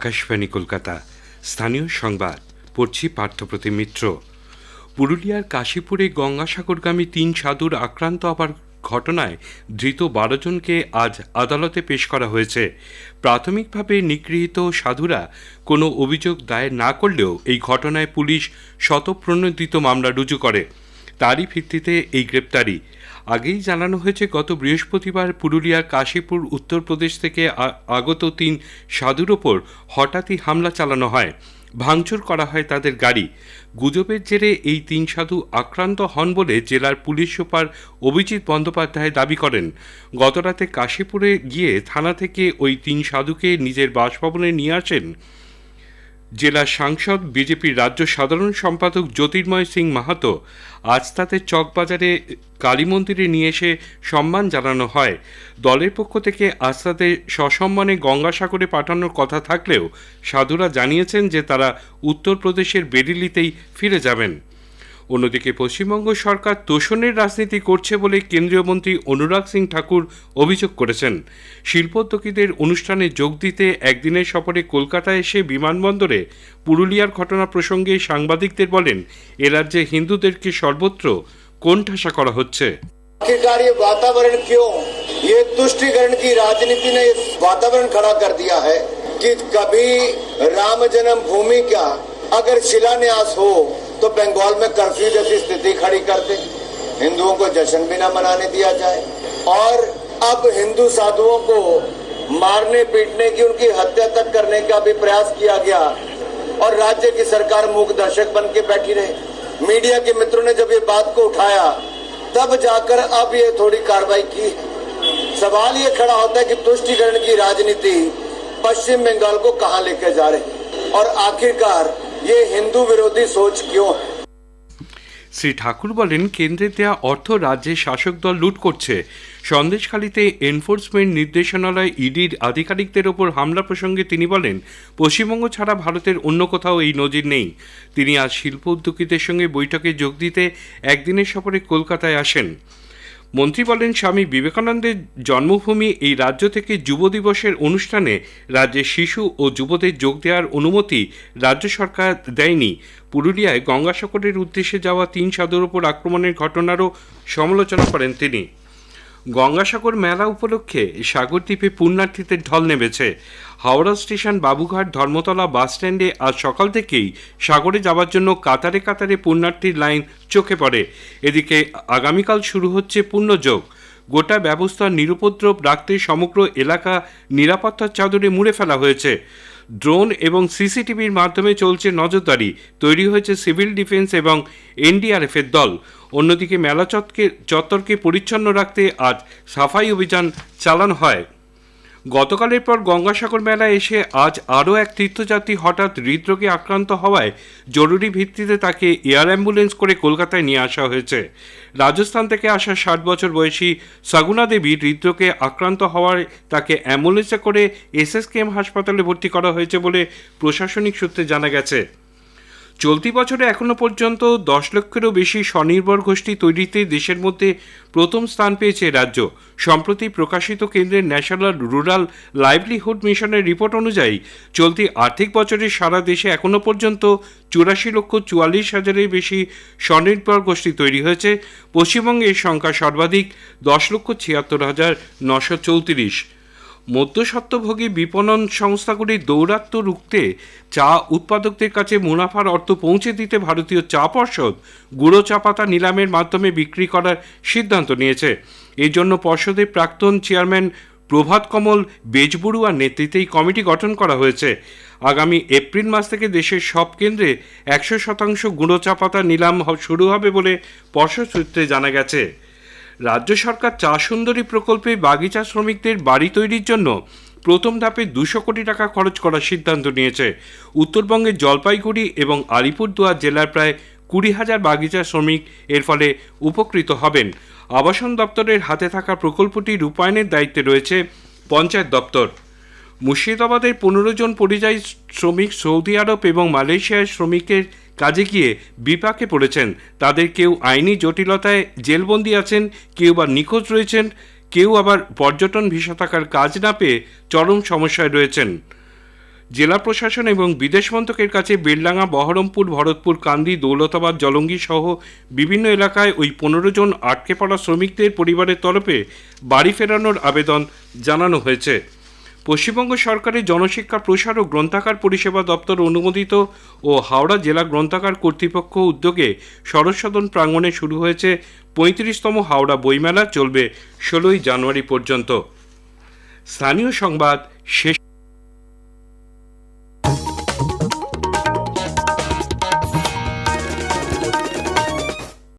আকাশবাণী কলকাতা। স্থানীয় সংবাদ, পড়ছি পার্থপ্রতিম মিত্র। পুরুলিয়ার কাশীপুরে গঙ্গাসাগরগামী তিন সাধুর আক্রান্ত হবার ঘটনায় ধৃত বারো জনকে আজ আদালতে পেশ করা হয়েছে। প্রাথমিকভাবে নিগৃহীত সাধুরা কোনো অভিযোগ দায়ের না করলেও এই ঘটনায় পুলিশ শতপ্রণোদিত মামলা রুজু করে। তারই ভিত্তিতে এই গ্রেপ্তারি। আগেই জানানো হয়েছে, গত বৃহস্পতিবার পুরুলিয়ার কাশীপুর, উত্তরপ্রদেশ থেকে আগত তিন সাধুর ওপর হঠাৎই হামলা চালানো হয়। ভাঙচুর করা হয় তাদের গাড়ি। গুজবের জেরে এই তিন সাধু আক্রান্ত হন বলে জেলার পুলিশ সুপার অভিজিৎ বন্দ্যোপাধ্যায় দাবি করেন। গতরাতে কাশীপুরে গিয়ে থানা থেকে ওই তিন সাধুকে নিজের বাসভবনে নিয়ে আসেন। জেলা সাংসদ, বিজেপির রাজ্য সাধারণ সম্পাদক জ্যোতির্ময় সিং মাহাতো আজ তাতে চকবাজারে কালী মন্দিরে নিয়ে এসে সম্মান জানানো হয়। দলের পক্ষ থেকে আজ তাতে সসম্মানে গঙ্গাসাগরে পাঠানোর কথা থাকলেও সাধুরা জানিয়েছেন যে তারা উত্তরপ্রদেশের বেরিলিতেই ফিরে যাবেন। অন্যদিকে পশ্চিমবঙ্গ সরকার তোষণের রাজনীতি করছে বলে কেন্দ্রীয় মন্ত্রী অনুরাগ সিং ঠাকুর অভিযোগ করেছেন শিল্পোদ্যোগীদের অনুষ্ঠানে যোগ দিতে একদিনের সফরে কলকাতায় এসে বিমানবন্দরে পুরুলিয়ার ঘটনা প্রসঙ্গে সাংবাদিকদের বলেন এ রাজ্যে হিন্দুদেরকে সর্বত্র কোণঠাসা করা হচ্ছে आखिरकार ये वातावरण क्यों ये तुष्टिकरण की राजनीति ने ये वातावरण खड़ा कर दिया है कि कभी राम जन्म भूमि का अगर शिलान्यास हो तो बंगाल में कर्फ्यू जैसी स्थिति खड़ी कर दे। हिंदुओं को जश्न भी न मनाने दिया जाए। और अब हिंदू साधुओं को मारने, पीटने की, उनकी हत्या तक करने का भी प्रयास किया गया। और राज्य की सरकार मूक दर्शक बन के बैठी रहे। मीडिया के मित्रों ने जब ये बात को उठाया, तब जाकर अब ये थोड़ी कार्रवाई की। सवाल ये खड़ा होता है कि तुष्टिकरण की राजनीति पश्चिम बंगाल को कहाँ लेकर जा रही और आखिरकार ये हिंदू विरोधी सोच क्यों है শ্রী ঠাকুর বলেন কেন্দ্রের দেয়া অর্থ রাজ্যের শাসক দল লুট করছে সন্দেশখালীতে এনফোর্সমেন্ট নির্দেশনালয় ইডির আধিকারিকদের ওপর হামলা প্রসঙ্গে তিনি বলেন পশ্চিমবঙ্গ ছাড়া ভারতের অন্য কোথাও এই নজির নেই তিনি আজ শিল্প উদ্যোগীদের সঙ্গে বৈঠকে যোগ দিতে একদিনের সফরে কলকাতায় আসেন মন্ত্রী বলেন, স্বামী বিবেকানন্দের জন্মভূমি এই রাজ্য থেকে যুব দিবসের অনুষ্ঠানে রাজ্যের শিশু ও যুবদের যোগ দেওয়ার অনুমতি রাজ্য সরকার দেয়নি। পুরুলিয়ায় গঙ্গাসাগরের উদ্দেশ্যে যাওয়া তিন সাধুর ওপর আক্রমণের ঘটনারও সমালোচনা করেন তিনি। গঙ্গাসাগর মেলা উপলক্ষে সাগরদ্বীপে পুণ্যার্থীদের ঢল নেমেছে। হাওড়া স্টেশন বাবুঘাট ধর্মতলা বাস স্ট্যান্ডে আজ সকাল থেকেই সাগরে যাওয়ার জন্য কাতারে কাতারে পুণ্যার্থীর লাইন চোখে পড়ে। এদিকে আগামীকাল শুরু হচ্ছে পুণ্যযোগ। গোটা ব্যবস্থা নিরুপদ্রব রাখতে সমগ্র এলাকা নিরাপত্তার চাদরে মুড়ে ফেলা হয়েছে। ড্রোন এবং সিসিটিভির মাধ্যমে চলছে নজরদারি। তৈরি হয়েছে সিভিল ডিফেন্স এবং এনডিআরএফের দল। অন্যদিকে মেলা চত্বরকে পরিচ্ছন্ন রাখতে আজ সাফাই অভিযান চালানো হয়। গতকালের পর গঙ্গাসাগর মেলায় এসে আজ আরও এক তীর্থযাত্রী হঠাৎ হৃদরোগে আক্রান্ত হওয়ায় জরুরি ভিত্তিতে তাকে এয়ার অ্যাম্বুলেন্স করে কলকাতায় নিয়ে আসা হয়েছে। রাজস্থান থেকে আসা ষাট বছর বয়সী সাগুনা দেবী হৃদরোগে আক্রান্ত হওয়ায় তাকে অ্যাম্বুলেন্সে করে এসএসকেএম হাসপাতালে ভর্তি করা হয়েছে বলে প্রশাসনিক সূত্রে জানা গেছে। চলতি বছরে এখনও পর্যন্ত দশ লক্ষেরও বেশি স্বনির্ভর গোষ্ঠী তৈরিতে দেশের মধ্যে প্রথম স্থান পেয়েছে রাজ্য। সম্প্রতি প্রকাশিত কেন্দ্রের ন্যাশনাল রুরাল লাইভলিহুড মিশনের রিপোর্ট অনুযায়ী, চলতি আর্থিক বছরে সারা দেশে এখনও পর্যন্ত চুরাশি লক্ষ চুয়াল্লিশ হাজারের বেশি স্বনির্ভর গোষ্ঠী তৈরি হয়েছে। পশ্চিমবঙ্গে এর সংখ্যা সর্বাধিক, দশ লক্ষ ছিয়াত্তর হাজার নশো চৌত্রিশ। মধ্যস্বত্বভোগী বিপণন সংস্থাগুলি দৌরাত্ম্য রুখতে চা উৎপাদকদের কাছে মুনাফার অর্থ পৌঁছে দিতে ভারতীয় চা পর্ষদ গুঁড়ো চা পাতা নিলামের মাধ্যমে বিক্রি করার সিদ্ধান্ত নিয়েছে। এই জন্য পর্ষদের প্রাক্তন চেয়ারম্যান প্রভাত কমল বেজবড়ুয়ার নেতৃত্বে এই কমিটি গঠন করা হয়েছে। আগামী এপ্রিল মাস থেকে দেশের সব কেন্দ্রে একশো শতাংশ গুঁড়ো চা পাতা নিলাম শুরু হবে বলে পর্ষদ সূত্রে জানা গেছে। রাজ্য সরকার চা সুন্দরী প্রকল্পে বাগিচা শ্রমিকদের বাড়ি তৈরির জন্য প্রথম ধাপে দুশো কোটি টাকা খরচ করার সিদ্ধান্ত নিয়েছে। উত্তরবঙ্গের জলপাইগুড়ি এবং আলিপুরদুয়ার জেলার প্রায় কুড়ি হাজার বাগিচা শ্রমিক এর ফলে উপকৃত হবেন। আবাসন দপ্তরের হাতে থাকা প্রকল্পটি রূপায়ণের দায়িত্বে রয়েছে পঞ্চায়েত দপ্তর। মুর্শিদাবাদের পনেরো জন পরিযায়ী শ্রমিক সৌদি আরব এবং মালয়েশিয়ার শ্রমিকের কাজে গিয়ে বিপাকে পড়েছেন। তাদের কেউ আইনি জটিলতায় জেলবন্দি আছেন, কেউ বা নিখোঁজ রয়েছেন, কেউ আবার পর্যটন ভিসা থাকার কাজ না পেয়ে চরম সমস্যায় রয়েছেন। জেলা প্রশাসন এবং বিদেশ মন্ত্রকের কাছে বেলডাঙ্গা, বহরমপুর, ভরতপুর, কান্দি, দৌলতাবাদ, জলঙ্গি সহ বিভিন্ন এলাকায় ওই পনেরো জন আটকে পড়া শ্রমিকদের পরিবারের তরফে বাড়ি ফেরানোর আবেদন জানানো হয়েছে। পশ্চিমবঙ্গ সরকারের জনশিক্ষা, প্রসার ও গ্রন্থাগার পরিষেবা দপ্তর অনুমোদিত ও হাওড়া জেলা গ্রন্থাগার কর্তৃপক্ষ উদ্যোগে সরস্বদন প্রাঙ্গণে শুরু হয়েছে পঁয়ত্রিশতম হাওড়া বইমেলা, চলবে ষোলোই জানুয়ারি পর্যন্ত। স্থানীয় সংবাদ শেষ